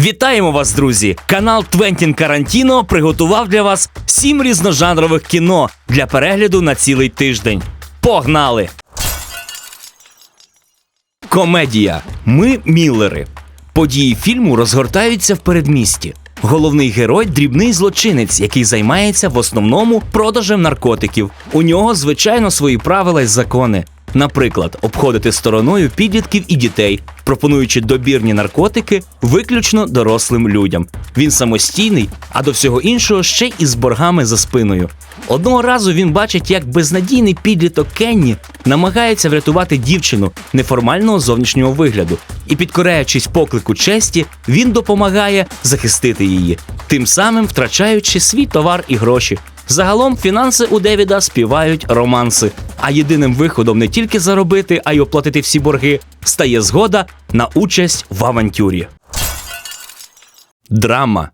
Вітаємо вас, друзі! Канал Твентін Карантіно приготував для вас сім різножанрових кіно для перегляду на цілий тиждень. Погнали! Комедія. Ми Міллери. Події фільму розгортаються в передмісті. Головний герой дрібний злочинець, який займається в основному продажем наркотиків. У нього, звичайно, свої правила й закони. Наприклад, обходити стороною підлітків і дітей, пропонуючи добірні наркотики виключно дорослим людям. Він самостійний, а до всього іншого ще й з боргами за спиною. Одного разу він бачить, як безнадійний підліток Кенні намагається врятувати дівчину неформального зовнішнього вигляду, і, підкоряючись поклику честі, він допомагає захистити її, тим самим втрачаючи свій товар і гроші. Загалом фінанси у Девіда співають романси, а єдиним виходом не тільки заробити, а й оплатити всі борги стає згода на участь в авантюрі. Драма.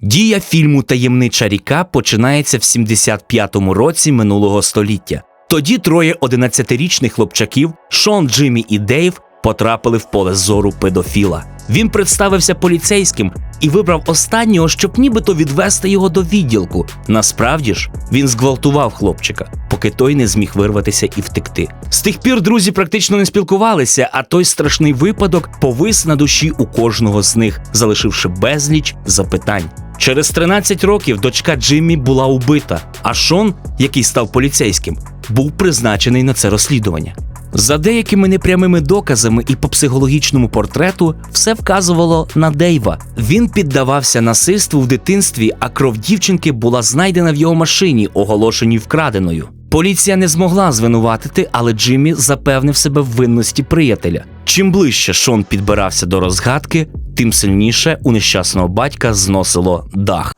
Дія фільму Таємнича ріка починається в 75-му році минулого століття. Тоді троє 11-річних хлопчаків Шон, Джиммі і Дейв потрапили в поле зору педофіла. Він представився поліцейським і вибрав останнього, щоб нібито відвести його до відділку. Насправді ж він зґвалтував хлопчика, поки той не зміг вирватися і втекти. З тих пір друзі практично не спілкувалися, а той страшний випадок повис на душі у кожного з них, залишивши безліч запитань. Через 13 років дочка Джиммі була убита, а Шон, який став поліцейським, був призначений на це розслідування. За деякими непрямими доказами і по психологічному портрету все вказувало на Дейва. Він піддавався насильству в дитинстві, а кров дівчинки була знайдена в його машині, оголошеній вкраденою. Поліція не змогла звинуватити, але Джиммі запевнив себе в винності приятеля. Чим ближче Шон підбирався до розгадки, тим сильніше у нещасного батька зносило дах.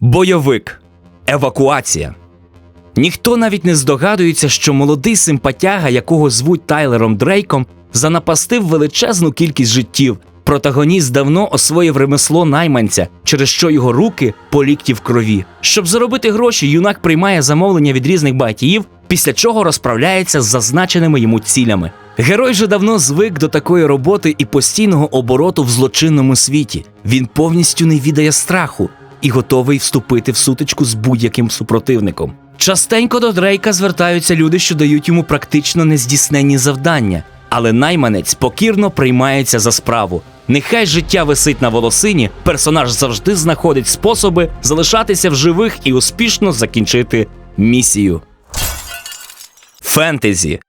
Бойовик. Евакуація. Ніхто навіть не здогадується, що молодий симпатяга, якого звуть Тайлером Дрейком, занапастив величезну кількість життів. Протагоніст давно освоїв ремесло найманця, через що його руки по лікті в крові. Щоб заробити гроші, юнак приймає замовлення від різних багатіїв, після чого розправляється з зазначеними йому цілями. Герой же давно звик до такої роботи і постійного обороту в злочинному світі. Він повністю не відає страху і готовий вступити в сутичку з будь-яким супротивником. Частенько до Дрейка звертаються люди, що дають йому практично нездійсненні завдання, але найманець покірно приймається за справу. Нехай життя висить на волосині, персонаж завжди знаходить способи залишатися в живих і успішно закінчити місію. Фентезі.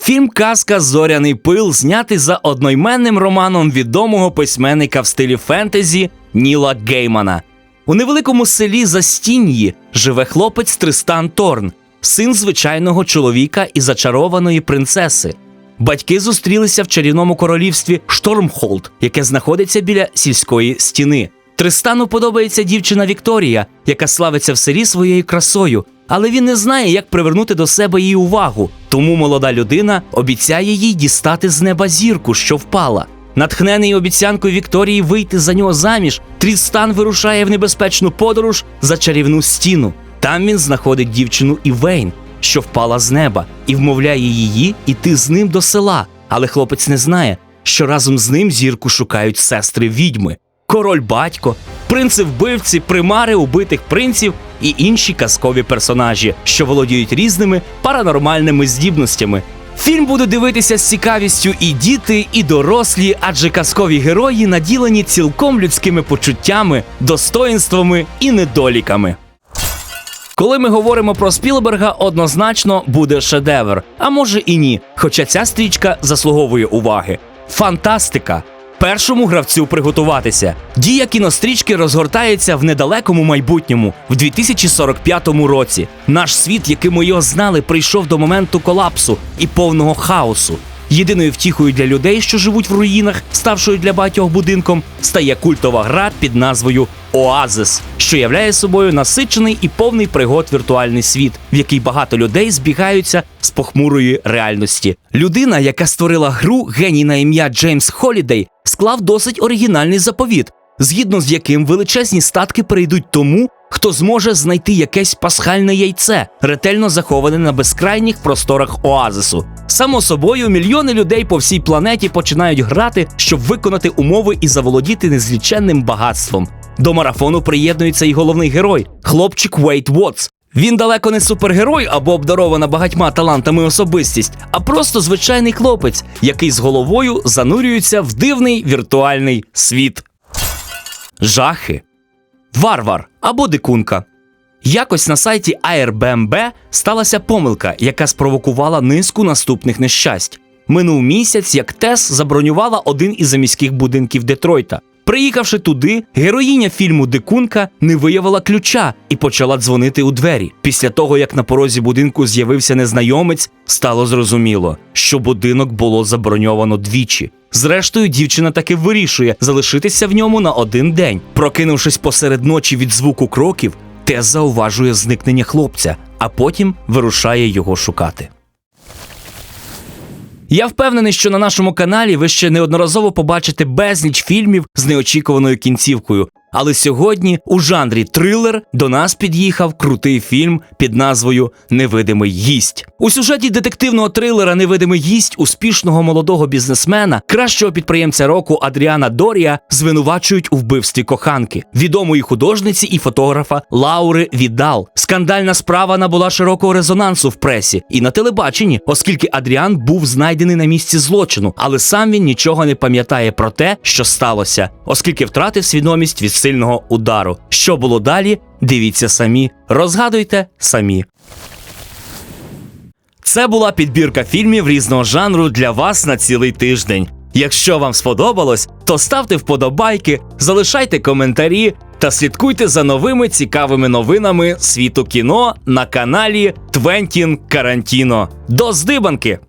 Фільм Казка Зоряний пил знятий за одноіменним романом відомого письменника в стилі фентезі Ніла Геймана. У невеликому селі Застіньї живе хлопець Тристан Торн, син звичайного чоловіка і зачарованої принцеси. Батьки зустрілися в чарівному королівстві Штормхолд, яке знаходиться біля сільської стіни. Тристану подобається дівчина Вікторія, яка славиться в селі своєю красою, але він не знає, як привернути до себе її увагу. Тому молода людина обіцяє їй дістати з неба зірку, що впала. Натхнений обіцянкою Вікторії вийти за нього заміж, Трістан вирушає в небезпечну подорож за чарівну стіну. Там він знаходить дівчину Івейн, що впала з неба, і вмовляє її іти з ним до села. Але хлопець не знає, що разом з ним зірку шукають сестри відьми, король батько, принци вбивці, примари убитих принців і інші казкові персонажі, що володіють різними паранормальними здібностями. Фільм буде дивитися з цікавістю і діти, і дорослі, адже казкові герої наділені цілком людськими почуттями, достоїнствами і недоліками. Коли ми говоримо про Спілберга, однозначно буде шедевр, а може і ні. Хоча ця стрічка заслуговує уваги. Фантастика! Першому гравцю приготуватися. Дія кінострічки розгортається в недалекому майбутньому, в 2045 році. Наш світ, яким ми його знали, прийшов до моменту колапсу і повного хаосу. Єдиною втіхою для людей, що живуть в руїнах, ставшою для багатьох будинком, стає культова гра під назвою Оазис, що являє собою насичений і повний пригод віртуальний світ, в який багато людей збігаються з похмурої реальності. Людина, яка створила гру геній на ім'я Джеймс Холідей, склав досить оригінальний заповіт, згідно з яким величезні статки перейдуть тому, хто зможе знайти якесь пасхальне яйце, ретельно заховане на безкрайніх просторах оазису. Само собою, мільйони людей по всій планеті починають грати, щоб виконати умови і заволодіти незліченним багатством. До марафону приєднується і головний герой хлопчик Вейт Вотс. Він далеко не супергерой або обдарована багатьма талантами особистість, а просто звичайний хлопець, який з головою занурюється в дивний віртуальний світ. Жахи, варвар або дикунка. Якось на сайті Airbnb сталася помилка, яка спровокувала низку наступних нещасть. Минув місяць, як Тес забронювала один із заміських будинків Детройта. Приїхавши туди, героїня фільму Дикунка не виявила ключа і почала дзвонити у двері. Після того, як на порозі будинку з'явився незнайомець, стало зрозуміло, що будинок було заброньовано двічі. Зрештою, дівчина таки вирішує залишитися в ньому на один день. Прокинувшись посеред ночі від звуку кроків, Тес зауважує зникнення хлопця, а потім вирушає його шукати. Я впевнений, що на нашому каналі ви ще неодноразово побачите безліч фільмів з неочікуваною кінцівкою. Але сьогодні у жанрі трилер до нас під'їхав крутий фільм під назвою Невидимий гість. У сюжеті детективного трилера Невидимий гість успішного молодого бізнесмена, кращого підприємця року Адріана Дорія звинувачують у вбивстві коханки, відомої художниці і фотографа Лаури Відал. Скандальна справа набула широкого резонансу в пресі і на телебаченні, оскільки Адріан був знайдений на місці злочину, але сам він нічого не пам'ятає про те, що сталося, оскільки втратив свідомість від сильного удару. Що було далі? Дивіться самі, розгадуйте самі. Це була підбірка фільмів різного жанру для вас на цілий тиждень. Якщо вам сподобалось, то ставте вподобайки, залишайте коментарі та слідкуйте за новими цікавими новинами світу кіно на каналі Твентін Карантіно. До здибанки!